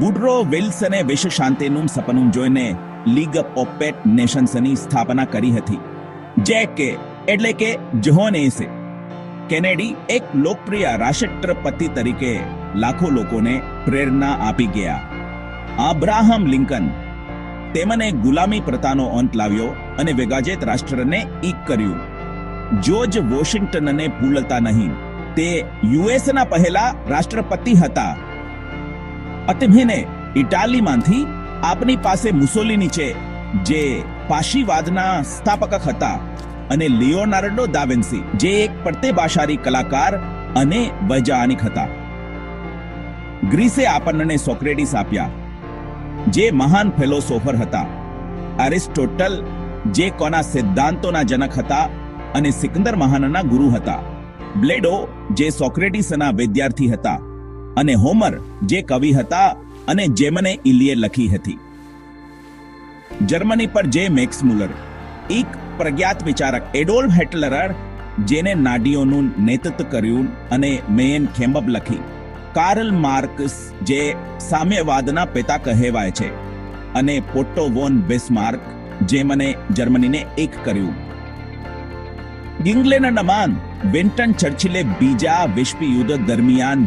વુડરો વિલ્સને વિશ્વ શાંતિનું સપનું જોઈને લીગ ઓફ નેશન્સની સ્થાપના કરી હતી. જે કે એટલે કે જહોનેસે. કેનેડી એક લોકપ્રિય રાષ્ટ્રપતિ તરીકે લાખો લોકોને પ્રેરણા આપી ગયા. આબ્રાહમ લિંકન તેમને ગુલામી પ્રથાનો અંત લાવ્યો અને વેગાજેત રાષ્ટ્રને એક કર્યું. જોર્જ વોશિંગ્ટનને ભૂલતા નહીં. તે યુએસના પહેલા રાષ્ટ્રપતિ હતા. અતિભેને ઇટાલીમાંથી આપની પાસે મુસોલિની છે, જે પાશીવાદના સ્થાપક હતા અને લિયોનાર્ડો દાવિન્સી જે એક પ્રતિભાશાળી કલાકાર અને વૈજ્ઞાનિક હતા. ગ્રીસે આપણને સોક્રેટિસ આપ્યા, જે મહાન ફિલોસોફર હતા. એરિસ્ટોટલ, જે કોના સિદ્ધાંતોના જનક હતા અને સિકંદર મહાનના ગુરુ હતા. બ્લેડો, જે સોક્રેટિસના વિદ્યાર્થી હતા. અને હોમર જે કવિ હતા અને જેમને ઇલિયે લખી હતી. જર્મની પર જે મેક્સ મુલર, એક પ્રજ્ઞાત વિચારક એડોલ્ફ હેટલર જેને નાડીઓનું નેતૃત્વ કર્યું અને મેયન ખેમ્બબ લખી, કાર્લ માર્કસ જે સામ્યવાદના પિતા કહેવાય છે અને પોટ્ટો વોન બિસ્માર્ક જે મને જર્મનીને એક કર્યું. ઇંગ્લેન્ડના નમાન વિન્ટન ચર્ચિલે બીજા વિશ્વ યુદ્ધ દરમિયાન